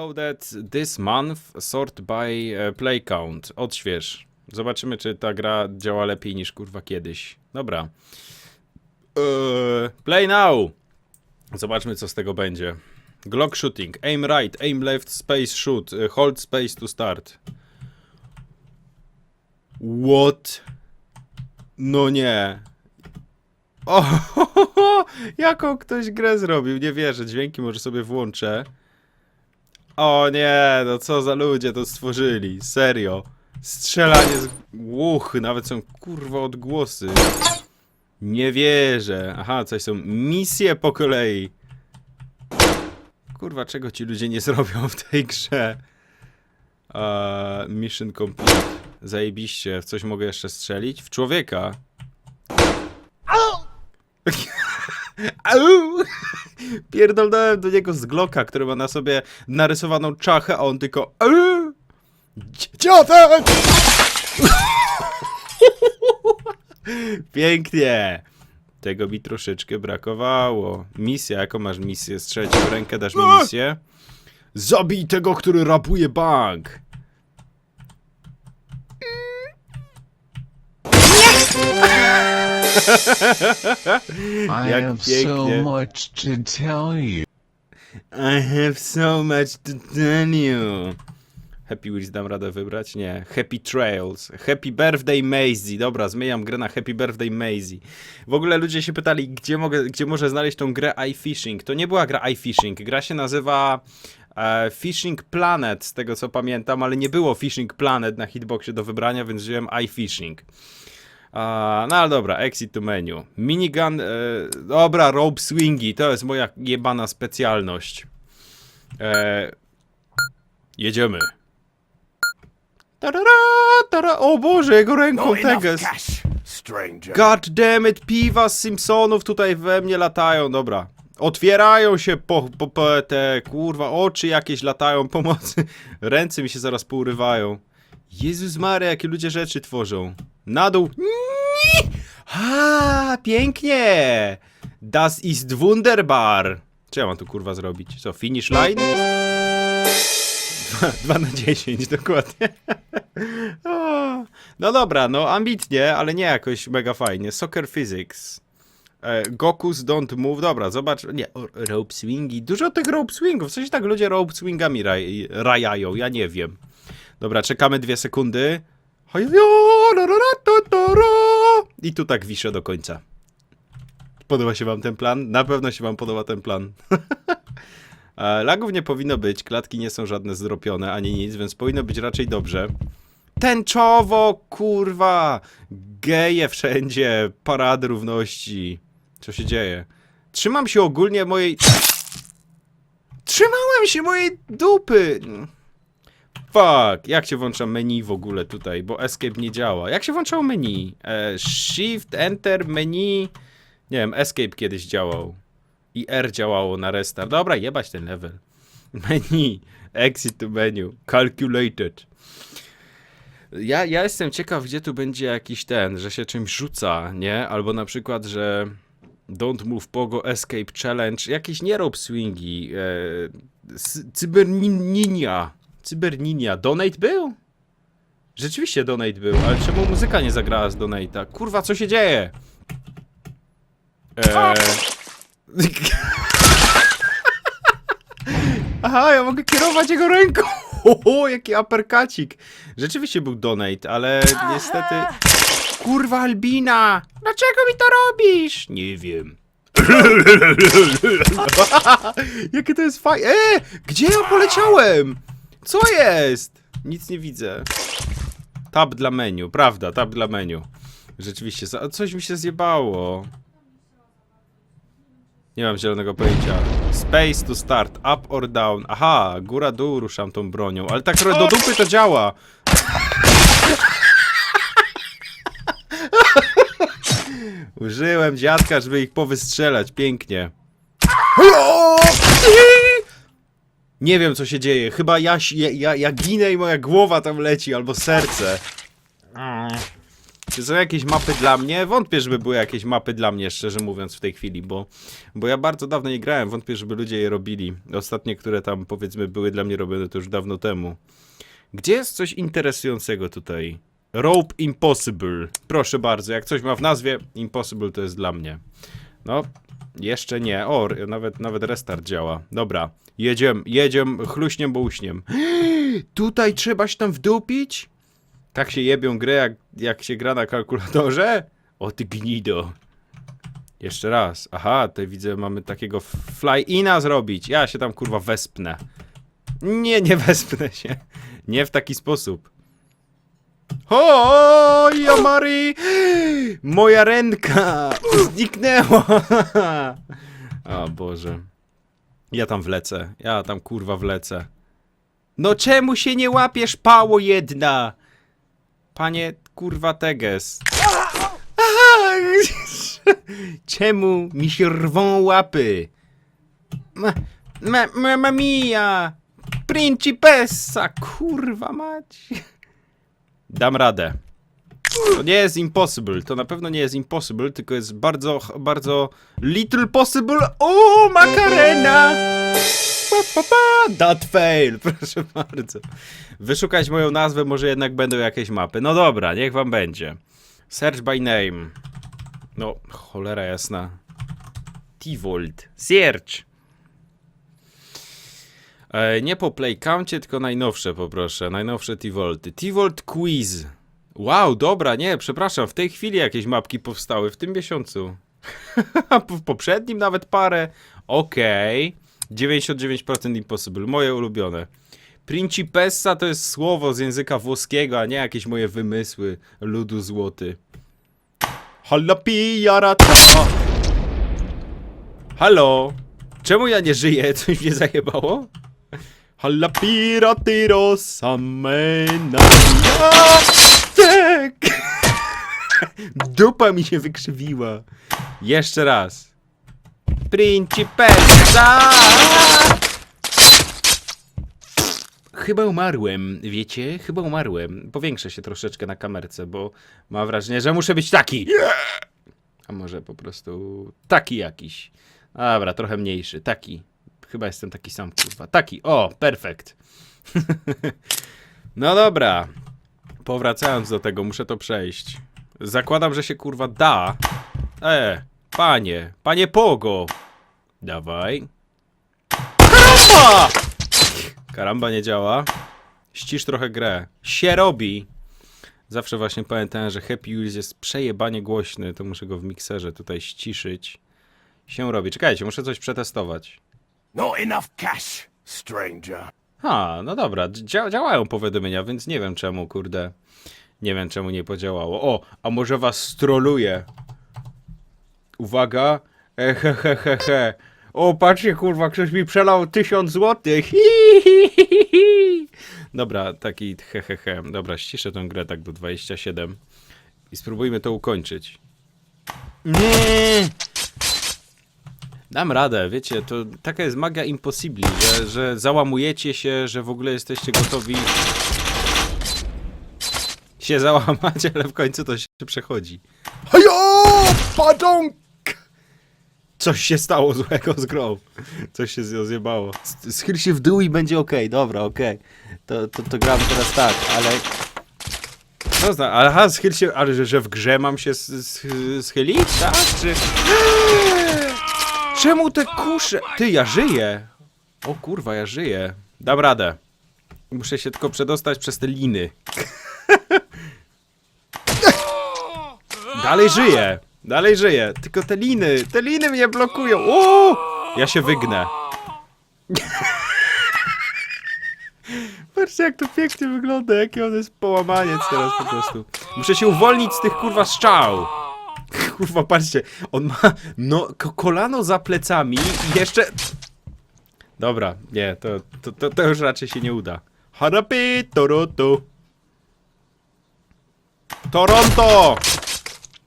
Uploaded this month, sort by e, play count. Odśwież. Zobaczymy, czy ta gra działa lepiej niż kurwa kiedyś. Dobra. Eee, play now! Zobaczmy, co z tego będzie. Glock shooting. Aim right, aim left, space shoot. e, Hold space to start. What? No nie. O, jaką ktoś grę zrobił, nie wierzę. Dźwięki może sobie włączę. O nie, no co za ludzie to stworzyli, serio. Strzelanie z... Łuch, nawet są kurwa odgłosy. Nie wierzę. Aha, coś są misje po kolei. Kurwa, czego ci ludzie nie zrobią w tej grze? Eee, mission complete. Zajebiście. W coś mogę jeszcze strzelić? W człowieka. Au! Pierdolnąłem do niego z Glocka, który ma na sobie narysowaną czachę, a on tylko Au! Dziadek! Pięknie! Tego mi troszeczkę brakowało. Misja, jaką masz misję? Strzelić w rękę, dasz mi misję? Zabij tego, który rabuje bank! I Jak have pięknie. so much to tell you. I have so much to tell you. Happy Wheels dam radę wybrać? Nie. Happy Trails. Happy Birthday Maisie. Dobra, zmieniam grę na Happy Birthday Maisie. W ogóle ludzie się pytali, gdzie, mogę, gdzie może znaleźć tą grę iFishing. To nie była gra iFishing. Gra się nazywa e, Fishing Planet, z tego co pamiętam, ale nie było Fishing Planet na hitboxie do wybrania, więc wziąłem iFishing. A, no ale dobra, exit to menu. Minigun, e, dobra, rope swingi, to jest moja jebana specjalność. E, jedziemy. Tarara, tara, o Boże, jego ręką teges. God damn it, piwa z Simpsonów tutaj we mnie latają, dobra. Otwierają się po, po, po te, kurwa, oczy jakieś latają, pomocy. Ręce mi się zaraz pourywają. Jezus Maria, jakie ludzie rzeczy tworzą. Na dół. Nie! A, pięknie! Das ist wunderbar. Co ja mam tu kurwa zrobić? Co, finish line? 2 na 10, dokładnie. No dobra, no ambitnie, ale nie jakoś mega fajnie. Soccer Physics. E, Goku's Don't Move, dobra, zobacz, nie, rope swingi, dużo tych rope swingów, coś tak ludzie rope swingami raj, rajają, ja nie wiem. Dobra, czekamy dwie sekundy. I tu tak wiszę do końca. Podoba się wam ten plan? Na pewno się wam podoba ten plan. Lagów nie powinno być, klatki nie są żadne zdropione ani nic, więc powinno być raczej dobrze. Tęczowo, kurwa! Geje wszędzie, parady równości. Co się dzieje? Trzymam się ogólnie mojej... Trzymałem się mojej dupy! Fuck, jak się włącza menu w ogóle tutaj, bo escape nie działa. Jak się włączało menu? E, shift, enter, menu... Nie wiem, escape kiedyś działał. I R działało na restart. Dobra, jebać ten level. Menu, exit to menu, calculated. Ja, ja jestem ciekaw, gdzie tu będzie jakiś ten, że się czymś rzuca, nie? Albo na przykład, że Don't Move Pogo Escape Challenge, jakieś nie rope swingi, e, cyberninia, cyberninia, donate był? Rzeczywiście donate był, ale czemu muzyka nie zagrała z donate'a? Kurwa, co się dzieje? Eee... Aha, ja mogę kierować jego ręką. Oho, jaki aperkacik. Rzeczywiście był donate, ale niestety... Kurwa Albina! Dlaczego mi to robisz? Nie wiem. Jakie to jest fajne. E, gdzie ja poleciałem? Co jest? Nic nie widzę. Tab dla menu, prawda, tab dla menu. Rzeczywiście, coś mi się zjebało. Nie mam zielonego pojęcia. Space to start, up or down. Aha, góra dół ruszam tą bronią, ale tak do dupy to działa. Użyłem dziadka, żeby ich powystrzelać, pięknie. Nie wiem co się dzieje, chyba ja, ja, ja, ja ginę i moja głowa tam leci, albo serce. Czy są jakieś mapy dla mnie? Wątpię, żeby były jakieś mapy dla mnie, szczerze mówiąc, w tej chwili, bo, bo ja bardzo dawno nie grałem. Wątpię, żeby ludzie je robili. Ostatnie, które tam powiedzmy były dla mnie robione, to już dawno temu. Gdzie jest coś interesującego tutaj? Rope Impossible. Proszę bardzo, jak coś ma w nazwie, Impossible to jest dla mnie. No, jeszcze nie. O, nawet, nawet restart działa. Dobra, jedziemy, jedziemy chluśniem, bo uśniem. Tutaj trzeba się tam wdupić? Tak się jebią grę, jak, jak się gra na kalkulatorze? O ty gnido. Jeszcze raz. Aha, tutaj widzę, mamy takiego fly-ina zrobić. Ja się tam kurwa wespnę. Nie, nie wespnę się. Nie w taki sposób. O, Yamari! Moja ręka zniknęła! O Boże. Ja tam wlecę. Ja tam kurwa wlecę. No czemu się nie łapiesz, pało jedna? Panie kurwa Teges. Czemu mi się rwą łapy? Ma, ma, mamma mia! Principessa! Kurwa mać! Dam radę. To nie jest impossible, to na pewno nie jest impossible, tylko jest bardzo, bardzo little possible. O, makarena! Pa, pa, pa, that fail, proszę bardzo. Wyszukać moją nazwę, może jednak będą jakieś mapy. No dobra, niech wam będzie. Search by name. No, cholera jasna. T-Volt. Search. E, nie po play councie, tylko najnowsze poproszę. Najnowsze T-Volty. T-Volt Quiz. Wow, dobra, nie, przepraszam, w tej chwili jakieś mapki powstały, w tym miesiącu. w poprzednim nawet parę. Okej. 99% Impossible, moje ulubione. Principessa to jest słowo z języka włoskiego, a nie jakieś moje wymysły ludu złoty. Hallapijarata. Halo? Czemu ja nie żyję? Coś mnie zajebało? Hallapiratiro samena. Tak! Dupa mi się wykrzywiła. Jeszcze raz. Principessa! Chyba umarłem, wiecie? Chyba umarłem. Powiększę się troszeczkę na kamerce, bo mam wrażenie, że muszę być taki. A może po prostu taki jakiś. Dobra, trochę mniejszy. Taki. Chyba jestem taki sam, kurwa. Taki. O, perfekt. no dobra. Powracając do tego, muszę to przejść. Zakładam, że się kurwa da. E, panie. Panie Pogo. Dawaj. Karamba! Karamba nie działa. Ścisz trochę grę. Się robi. Zawsze właśnie pamiętałem, że Happy Wheels jest przejebanie głośny, to muszę go w mikserze tutaj ściszyć. Się robi. Czekajcie, muszę coś przetestować. Not enough cash, stranger. Ha, no dobra, dzia działają powiadomienia, więc nie wiem czemu, kurde. Nie wiem czemu nie podziałało. O, a może was stroluje? Uwaga. E, he, he, he, he. O, patrzcie, kurwa, ktoś mi przelał tysiąc złotych. Hi, hi, hi, hi, hi. Dobra, taki he, he, he. Dobra, ściszę tę grę tak do 27 i spróbujmy to ukończyć. Nie! Dam radę, wiecie, to taka jest magia impossibli, że, że załamujecie się, że w ogóle jesteście gotowi się załamać, ale w końcu to się przechodzi. Hajo! Padąk! Coś się stało złego z grą. Coś się zjebało. Schyl się w dół i będzie okej, dobra, okej. To, to, to gram teraz tak, ale... Co zna, aha, schyl się, ale że, że w grze mam się schylić, tak? Czy... Czemu te kusze? Ty, ja żyję. O kurwa, ja żyję. Dam radę. Muszę się tylko przedostać przez te liny. Dalej żyję. Dalej żyję. Tylko te liny, te liny mnie blokują. O! Ja się wygnę. Patrzcie jak to pięknie wygląda, jaki on jest połamaniec teraz po prostu. Muszę się uwolnić z tych kurwa strzał. Kurwa, patrzcie, on ma no, ko- kolano za plecami i jeszcze... Dobra, nie, to, to, to, to już raczej się nie uda. Harapi, Toronto. Toronto!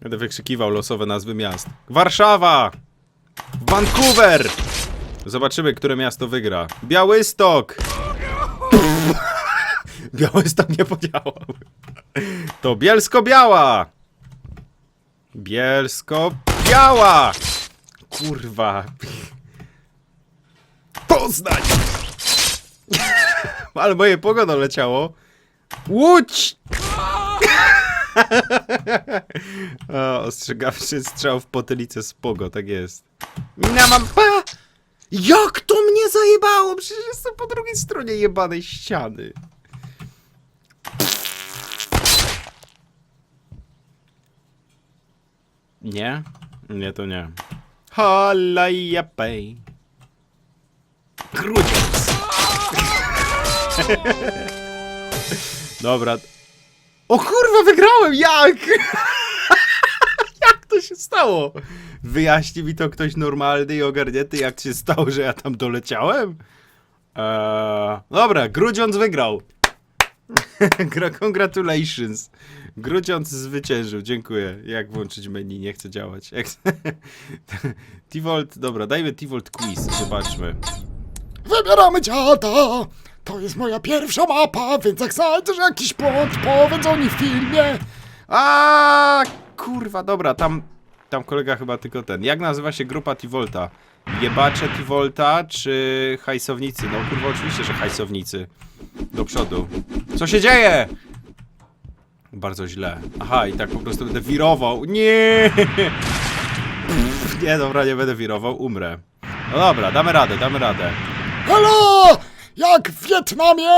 Będę wykrzykiwał losowe nazwy miast. Warszawa! Vancouver! Zobaczymy, które miasto wygra. Białystok! Białystok nie podziałał. To Bielsko-Biała! Bielsko Biała! Kurwa. Poznań! Ale moje pogoda leciało. Łódź! o, ostrzegawczy strzał w potylicę spogo, tak jest. Mina mam... Pa! Jak to mnie zajebało? Przecież jestem po drugiej stronie jebanej ściany. Nie? Nie, to nie. Halajapej. Grudziąc. Dobra. O kurwa, wygrałem! Jak? jak to się stało? Wyjaśni mi to ktoś normalny i ogarnięty, jak się stało, że ja tam doleciałem? Eee, dobra, Grudziądz wygrał. Gra- Congratulations. Grudziądz zwyciężył, dziękuję. Jak włączyć menu? Nie chce działać. T-Volt, dobra, dajmy T-Volt quiz, zobaczmy. Wybieramy dziada! To jest moja pierwsza mapa, więc jak znajdziesz jakiś błąd, powiedz o nim w filmie. A kurwa, dobra, tam, tam kolega chyba tylko ten. Jak nazywa się grupa T-Volta? Jebacze T-Volta czy hajsownicy? No kurwa, oczywiście, że hajsownicy. Do przodu. Co się dzieje? Bardzo źle. Aha, i tak po prostu będę wirował. Nie! Pff, Nie, dobra, nie będę wirował, umrę. No dobra, damy radę, damy radę. Halo! Jak w Wietnamie,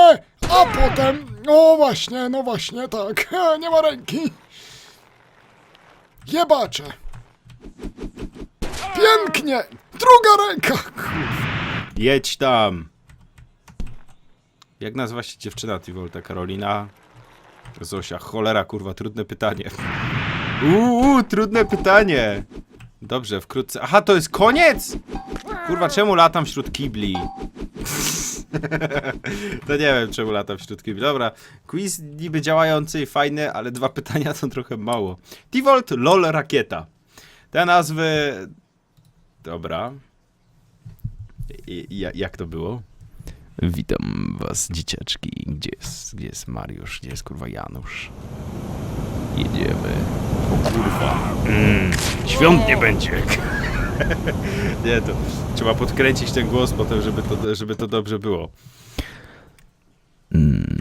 a potem... No właśnie, no właśnie, tak. Nie ma ręki. Jebacze. Pięknie! Druga ręka! Jedź tam! Jak nazywa się dziewczyna T-Volta? Karolina? Zosia, cholera, kurwa, trudne pytanie. Uuu, trudne pytanie! Dobrze, wkrótce. Aha, to jest koniec! Kurwa, czemu latam wśród kibli? to nie wiem, czemu latam wśród kibli. Dobra, quiz niby działający i fajny, ale dwa pytania to trochę mało. T-Volt LOL Rakieta. Te nazwy... Dobra. I, ja- jak to było? Witam was, dzieciaczki. Gdzie jest, gdzie jest Mariusz? Gdzie jest kurwa Janusz? Jedziemy. O kurwa. Mm, świąt nie będzie. nie, to trzeba podkręcić ten głos potem, żeby to, żeby to dobrze było. Mm,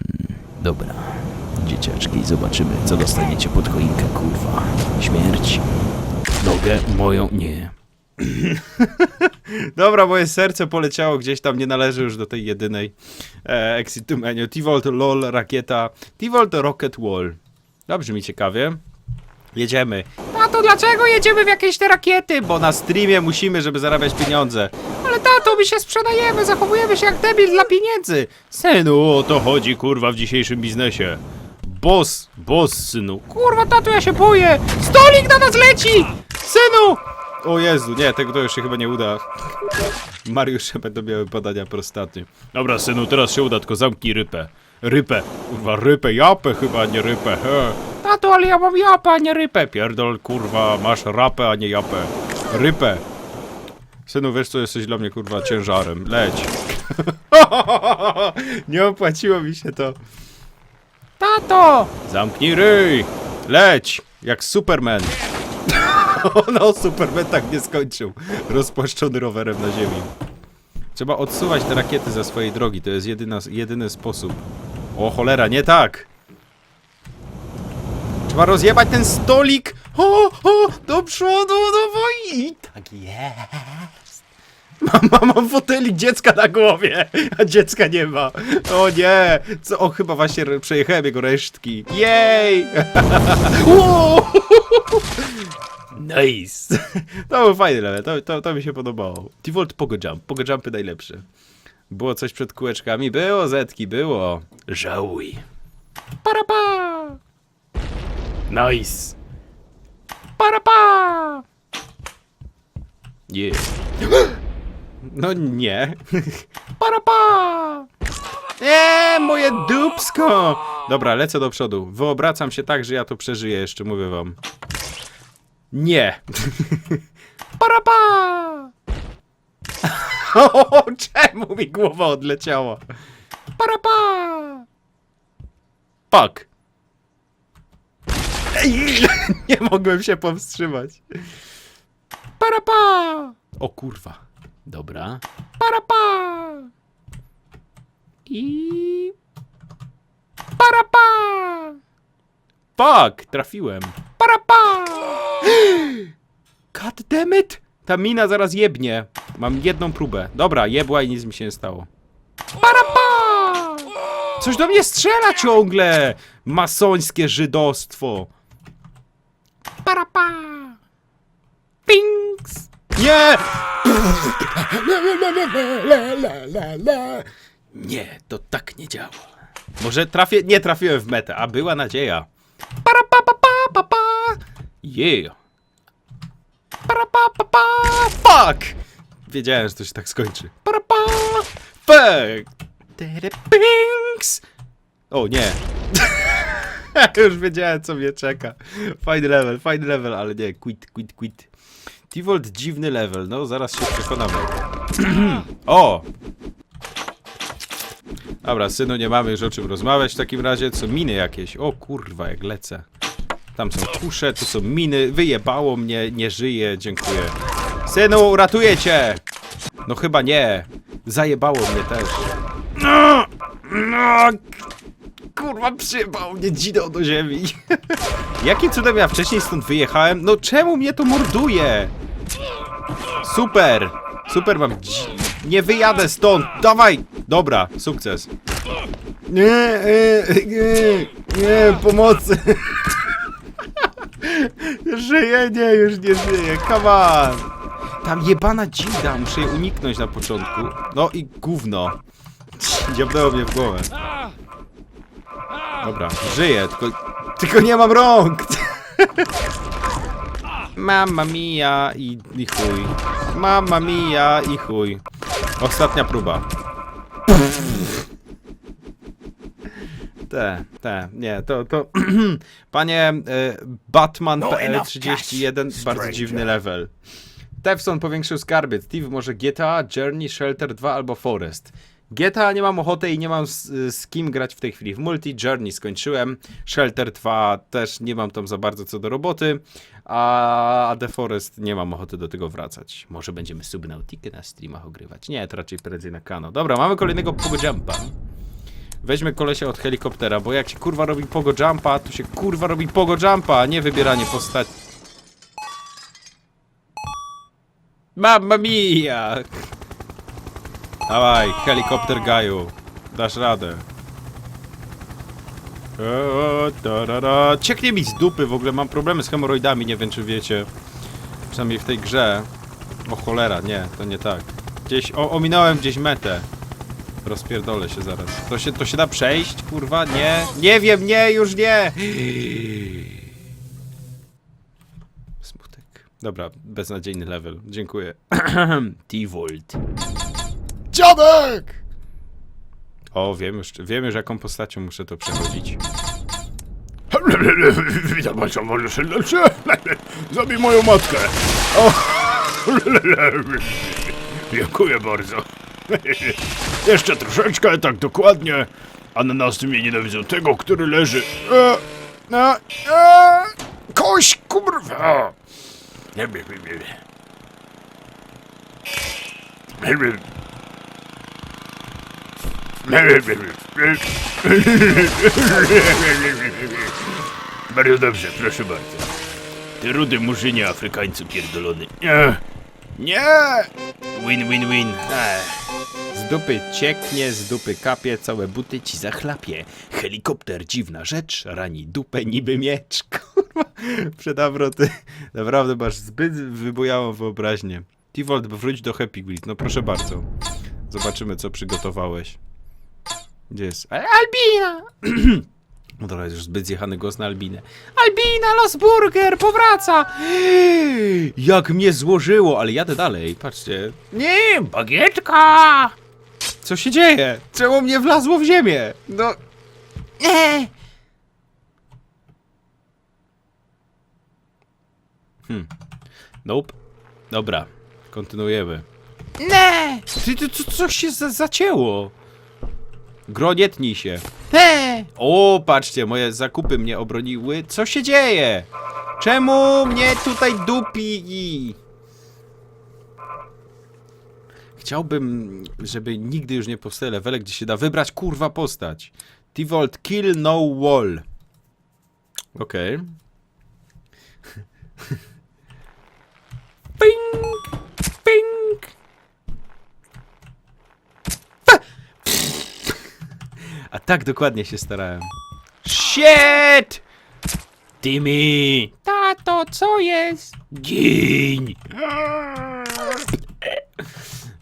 dobra. Dzieciaczki, zobaczymy, co dostaniecie pod choinkę, kurwa. Śmierć. Nogę moją nie. Dobra, moje serce poleciało gdzieś tam, nie należy już do tej jedynej e, Exit menu. T-Volt, LOL, rakieta. T-Volt, Rocket Wall. Dobrze mi ciekawie. Jedziemy. Tato, dlaczego jedziemy w jakieś te rakiety? Bo na streamie musimy, żeby zarabiać pieniądze. Ale tato, my się sprzedajemy, zachowujemy się jak debil dla pieniędzy. Synu, o to chodzi, kurwa, w dzisiejszym biznesie. Boss, boss, synu. Kurwa, tato, ja się boję. Stolik na nas leci! Synu! O Jezu, nie, tego to już się chyba nie uda. Mariusze będą miały badania prostaty. Dobra, synu, teraz się uda, tylko zamknij rypę. Rypę, kurwa, rypę, japę chyba, nie rypę. He. Tato, ale ja mam japę, a nie rypę. Pierdol, kurwa, masz rapę, a nie japę. Rypę. Synu, wiesz co, jesteś dla mnie, kurwa, ciężarem. Leć. nie opłaciło mi się to. Tato! Zamknij ryj! Leć! Jak Superman. no, Superman tak nie skończył. Rozpłaszczony rowerem na ziemi. Trzeba odsuwać te rakiety za swojej drogi. To jest jedyna, jedyny sposób. O cholera, nie tak! Trzeba rozjebać ten stolik! O, o, do przodu, do woi! Tak jest! Mam, mam, mam fotelik dziecka na głowie, a dziecka nie ma. O nie! Co? O, chyba właśnie przejechałem jego resztki. Jej! Nice! To był fajny level, to, to, to mi się podobało. Default Pogo Jump, Pogo Jumpy najlepsze. Było coś przed kółeczkami? Było, Zetki, było. Żałuj. Parapa! Nice! Parapa! Yeah. No nie. Parapa! Nie, moje dupsko! Dobra, lecę do przodu. Wyobracam się tak, że ja to przeżyję jeszcze, mówię wam. Nie. Parapa! O, czemu mi głowa odleciała? Parapa! Fuck. Nie mogłem się powstrzymać. Parapa! O kurwa. Dobra. Parapa! I... Parapa! Fuck! Trafiłem. Parapa! God damn it! Ta mina zaraz jebnie. Mam jedną próbę. Dobra, jebła i nic mi się nie stało. Parapa! Coś do mnie strzela ciągle! Masońskie żydostwo. Parapa! Pings! Nie! Nie, to tak nie działa. Może trafię... Nie trafiłem w metę, a była nadzieja. Parapa, pa, pa, pa, pa. Yeah. Fuck! Wiedziałem, że to się tak skończy. Parapa, fuck! Pings! O nie. Już wiedziałem, co mnie czeka. Fajny level, fajny level, ale nie, quit, quit, quit. Tivolt dziwny level, no zaraz się przekonamy. o! Dobra, synu, nie mamy już o czym rozmawiać w takim razie. Co miny jakieś? O kurwa, jak lecę. Tam są kusze, tu są miny. Wyjebało mnie, nie żyję, dziękuję. Synu, uratuję cię! No chyba nie. Zajebało mnie też. No, no, kurwa, przyjebał mnie dzidą do ziemi. Jakim cudem ja wcześniej stąd wyjechałem? No czemu mnie to morduje? Super! Super mam Nie wyjadę stąd! Dawaj! Dobra, sukces. Nie, e, nie, nie, pomocy. Żyję, nie, już nie żyję, come on. Tam jebana dzida, muszę jej uniknąć na początku. No i gówno. Dziabnęło mnie w głowę. Dobra, żyję, tylko, tylko nie mam rąk. Mamma mia i, i chuj. Mamma mia i chuj. Ostatnia próba. Te, te, nie, to, to... Panie e, Batman No PL31, cash, bardzo stranger. dziwny level. Tefson powiększył skarbiec. Steve może GTA, Journey, Shelter 2 albo Forest. GTA nie mam ochoty i nie mam z, z kim grać w tej chwili. W multi Journey skończyłem. Shelter 2 też nie mam tam za bardzo co do roboty. A, The Forest nie mam ochoty do tego wracać. Może będziemy Subnautikę na streamach ogrywać. Nie, to raczej prędzej na kano. Dobra, mamy kolejnego Pogo Jumpa. Weźmy kolesia od helikoptera, bo jak się kurwa robi Pogo Jumpa, to się kurwa robi Pogo Jumpa, a nie wybieranie postaci. Mamma mia! Dawaj, helikopter Gaju. Dasz radę. O, tarara. Cieknie mi z dupy, w ogóle mam problemy z hemoroidami, nie wiem czy wiecie. Przynajmniej w tej grze. O cholera, nie, to nie tak. Gdzieś, o, ominąłem gdzieś metę. Rozpierdolę się zaraz. To się, to się da przejść, kurwa? Nie? Nie wiem, nie, już nie! Smutek. Dobra, beznadziejny level. Dziękuję. T-Volt. Dziadek! O, wiem już, wiem już jaką postacią muszę to przechodzić. Witam państwa może serdecznie. Zabij moją matkę. O. Dziękuję bardzo. Jeszcze troszeczkę, tak dokładnie. Ananasy mnie nienawidzą tego, który leży. E, e, e, kość, kurwa. Bardzo dobrze, proszę bardzo. Ty rudy murzynie, Afrykańcu pierdolony. Nie! Nie! Win, win, win. Ech. Z dupy cieknie, z dupy kapie, całe buty ci zachlapie. Helikopter, dziwna rzecz, rani dupę niby miecz. Kurwa, przedawro ty naprawdę masz zbyt wybujałą wyobraźnię. Tivolt, wróć do Happy Grid, no proszę bardzo. Zobaczymy, co przygotowałeś. Gdzie jest? Albina! No dobra, już zbyt zjechany głos na Albinę. Albina, Losburger, powraca! Jak mnie złożyło, ale jadę dalej, patrzcie. Nie, bagietka! Co się dzieje? Czemu mnie wlazło w ziemię? No... Nie! Hmm. Nope. Dobra, kontynuujemy. Nie! Ty, ty, co, coś się za, zacięło. Gro, nie tnij się. He! O, patrzcie, moje zakupy mnie obroniły. Co się dzieje? Czemu mnie tutaj dupi? Chciałbym, żeby nigdy już nie powstały levele, gdzie się da wybrać kurwa postać. Default kill no wall. Okej. Ping! Ping! A tak dokładnie się starałem. Shit! Timmy! Tato, co jest? Gin!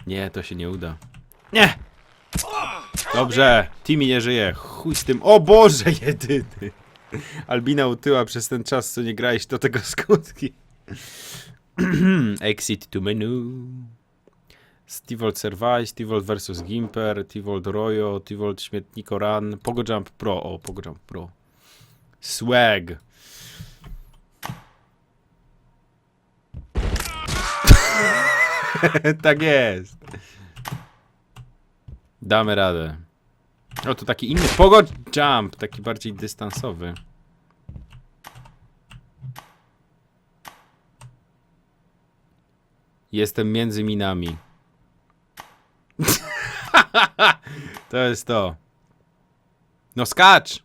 Nie, to się nie uda. Nie! Dobrze, Timmy nie żyje. Chuj z tym. O Boże, jedyny! Albina utyła przez ten czas, co nie grałeś do tego skutki. Exit to menu. Stevold Servais, Stevold vs Gimper, Stevold Royo, Stevold Śmietniko Run, Pogo Jump Pro, o, Pogo Jump Pro. Swag. tak jest. Damy radę. O, to taki inny Pogo Jump, taki bardziej dystansowy. Jestem między minami. to jest to. No skacz!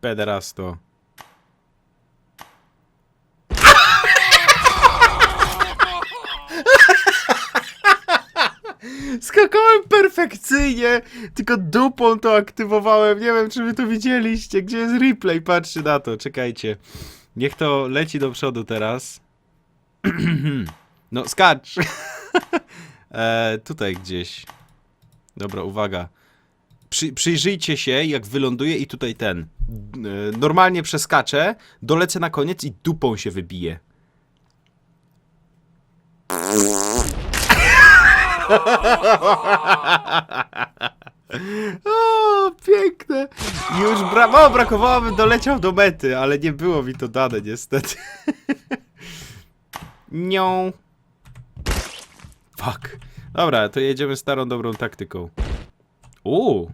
Pederasto. Skakałem perfekcyjnie, tylko dupą to aktywowałem. Nie wiem, czy wy to widzieliście. Gdzie jest replay? Patrzcie na to, czekajcie. Niech to leci do przodu teraz. No, skacz! e, tutaj gdzieś. Dobra, uwaga. Przy, przyjrzyjcie się, jak wyląduje i tutaj ten. E, normalnie przeskaczę, dolecę na koniec i dupą się wybiję. O, piękne. Już bra o, brakowało, bym doleciał do mety, ale nie było mi to dane niestety. Nią. Fuck. Dobra, to jedziemy starą dobrą taktyką. Uuu.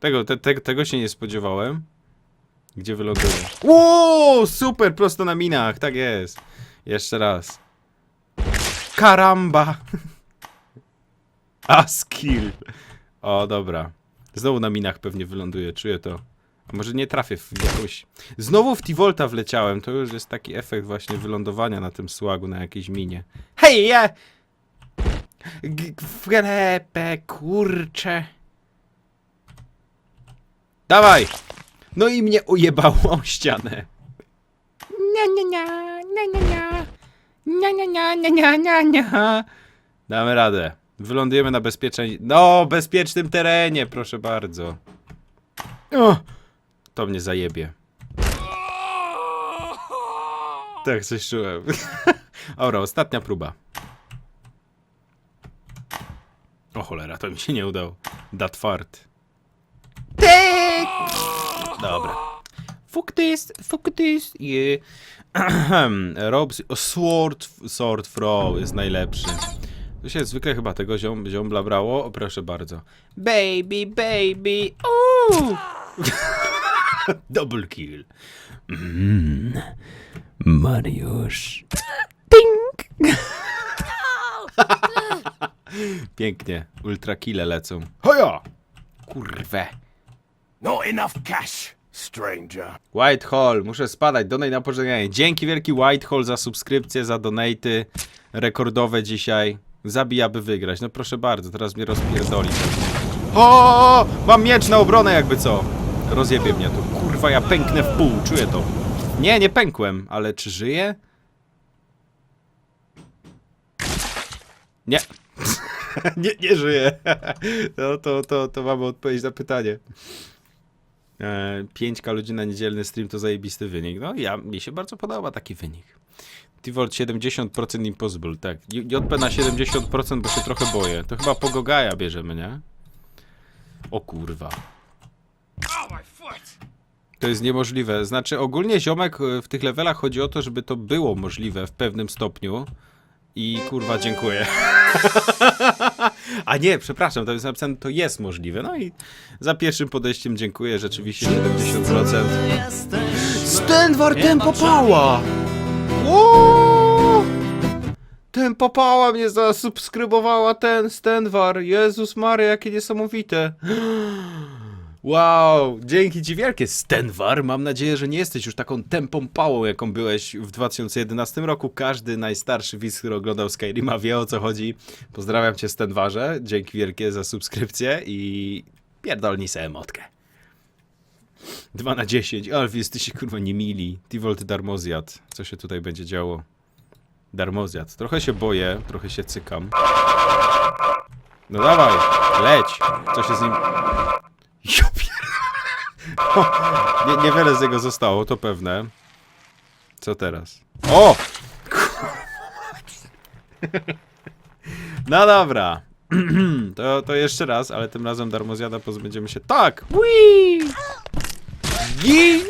Tego, te, te, tego się nie spodziewałem. Gdzie wyląduje? Uuu, super, prosto na minach, tak jest. Jeszcze raz. Karamba. A skill. O, dobra. Znowu na minach pewnie wyląduje, czuję to. A może nie trafię w jakąś... Znowu w T-Volta wleciałem, to już jest taki efekt właśnie wylądowania na tym słagu, na jakiejś minie. Hej, ja... G- W grepę, kurcze. Dawaj! No i mnie ujebało o ścianę. Nia, nia, nia, nia, nia, nia. Nia, nia, nia, nia, nia, nia, nia. Damy radę. Wylądujemy na bezpiecznej... No, bezpiecznym terenie, proszę bardzo. O, to mnie zajebie. Tak, coś czułem. Dobra, ostatnia próba. O cholera, to mi się nie udało. Dat fart. Tyk! Dobra. Fuck this, fuck this, yeah. Robs, sword, sword throw jest najlepszy. To się zwykle chyba tego ziom, ziombla brało. O, proszę bardzo. Baby, baby, uuu! Double kill. Mm. Mariusz. Ping! Pięknie. Ultra kille lecą. Hoja! Kurwę. Not enough cash, stranger. Whitehall, muszę spadać, donate na pożegnanie. Dzięki wielki Whitehall za subskrypcję, za donaty rekordowe dzisiaj. Zabij, aby wygrać. No proszę bardzo, teraz mnie rozpierdoli. O, mam miecz na obronę jakby co. Rozjebie mnie tu. Kurwa, ja pęknę w pół, czuję to. Nie, nie pękłem, ale czy żyję? Nie. nie, nie żyję. no to, to, to mamy odpowiedź na pytanie. E, 5k ludzi na niedzielny stream to zajebisty wynik. No ja, mi się bardzo podoba taki wynik. T-Volt 70% impossible, tak. JP na 70%, bo się trochę boję. To chyba Pogogaja bierzemy, nie? O kurwa. To jest niemożliwe. Znaczy ogólnie ziomek e, w tych levelach chodzi o to, żeby to było możliwe w pewnym stopniu. I kurwa dziękuję. A nie, przepraszam, to jest napisane, to jest możliwe. No i za pierwszym podejściem dziękuję, rzeczywiście 70%. Stenwar tempo pała! Ło! Tempo pała mnie zasubskrybowała ten Stenwar. Jezus Maria, jakie niesamowite. Wow, dzięki ci wielkie Stenwar. Mam nadzieję, że nie jesteś już taką tempą pałą, jaką byłeś w 2011 roku. Każdy najstarszy widz, który oglądał Skyrima wie o co chodzi. Pozdrawiam cię Stenwarze. Dzięki wielkie za subskrypcję i pierdolnij sobie motkę. 2 na 10, ale wy jesteście kurwa niemili. Tivolt Darmozjad. Co się tutaj będzie działo? Darmozjad. Trochę się boję, trochę się cykam. No dawaj, leć. Co się z nim... Nie, niewiele z niego zostało, to pewne. Co teraz? O! No dobra. To, to jeszcze raz, ale tym razem darmozjada pozbędziemy się. Tak! Gin!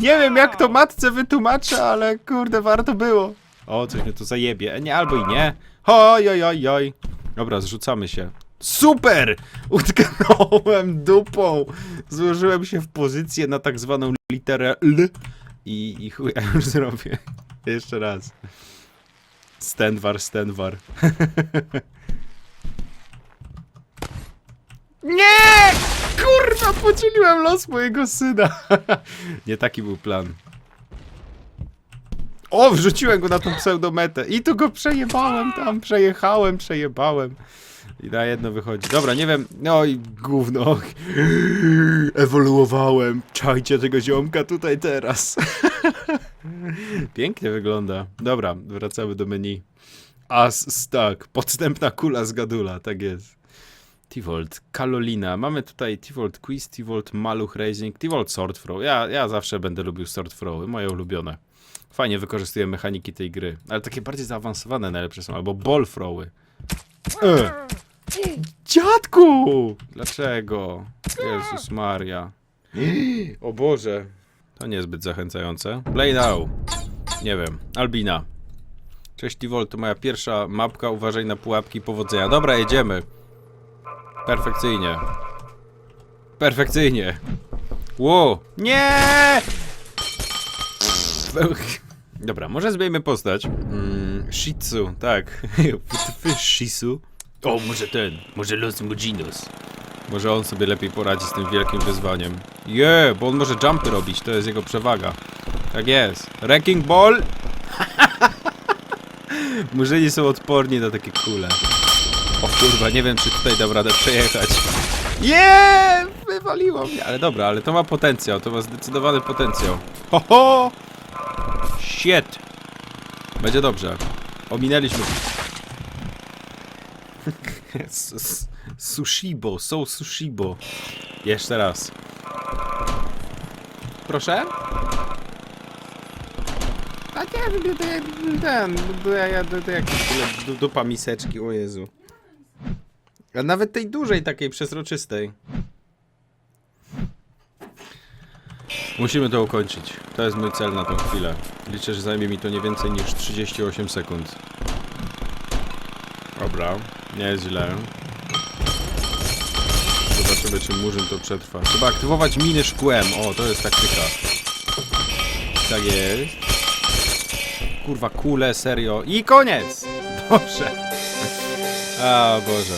Nie wiem jak to matce wytłumaczę, ale kurde, warto było. O, coś mnie tu zajebie. E, Nie, albo i nie. Oj, oj, oj, oj. Dobra, zrzucamy się. Super! Utknąłem dupą. Złożyłem się w pozycję na tak zwaną literę L. I, i już zrobię. Jeszcze raz. Stenwar, Stenwar. Nie! Kurwa, podzieliłem los mojego syna. Nie taki był plan. O, wrzuciłem go na tą pseudometę. I tu go przejebałem tam, przejechałem, przejebałem. I na jedno wychodzi. Dobra, nie wiem. No i gówno. Ewoluowałem. Czajcie tego ziomka tutaj teraz. Pięknie wygląda. Dobra, wracamy do menu. As stack. Podstępna kula z gadula, tak jest. Tivolt, Kalolina. Mamy tutaj Tivolt Quiz, Tivolt Maluch Racing, Tivolt Sword Throw. Ja, ja zawsze będę lubił Sword Throwy, moje ulubione. Fajnie wykorzystuję mechaniki tej gry, ale takie bardziej zaawansowane najlepsze są, albo Ball Throwy. E. Dziadku! Dlaczego? Jezus Maria. O Boże. To niezbyt zachęcające. Play now. Nie wiem. Albina. Cześć Tivolt, to moja pierwsza mapka. Uważaj na pułapki powodzenia. Dobra, jedziemy. Perfekcyjnie. Perfekcyjnie. Ło! Nie! Dobra, może zmieńmy postać. Mm, Shih Tzu, tak. Shih Tzu. O, może ten, może Los Muginos. Może on sobie lepiej poradzi z tym wielkim wyzwaniem. Je, bo on może jumpy robić, to jest jego przewaga. Tak jest. Wrecking Ball! Murzyni są odporni na takie kule. O kurwa, nie wiem czy tutaj dam radę przejechać. Nie, Wywaliło mnie! Ale dobra, ale to ma potencjał, to ma zdecydowany potencjał. Ho ho! Shit! Będzie dobrze. Ominęliśmy. Sushibo, są sushibo. Jeszcze raz. Proszę? A nie, to, to, ten, du- dupa miseczki, o Jezu. A nawet tej dużej, takiej przezroczystej. Musimy to ukończyć. To jest mój cel na tą chwilę. Liczę, że zajmie mi to nie więcej niż 38 sekund. Dobra, nie jest źle. Zobaczymy, czy Murzyn to przetrwa. Trzeba aktywować miny szkłem. O, to jest taktyka. Tak jest. Kurwa, kule, serio. I koniec! Dobrze. A Boże.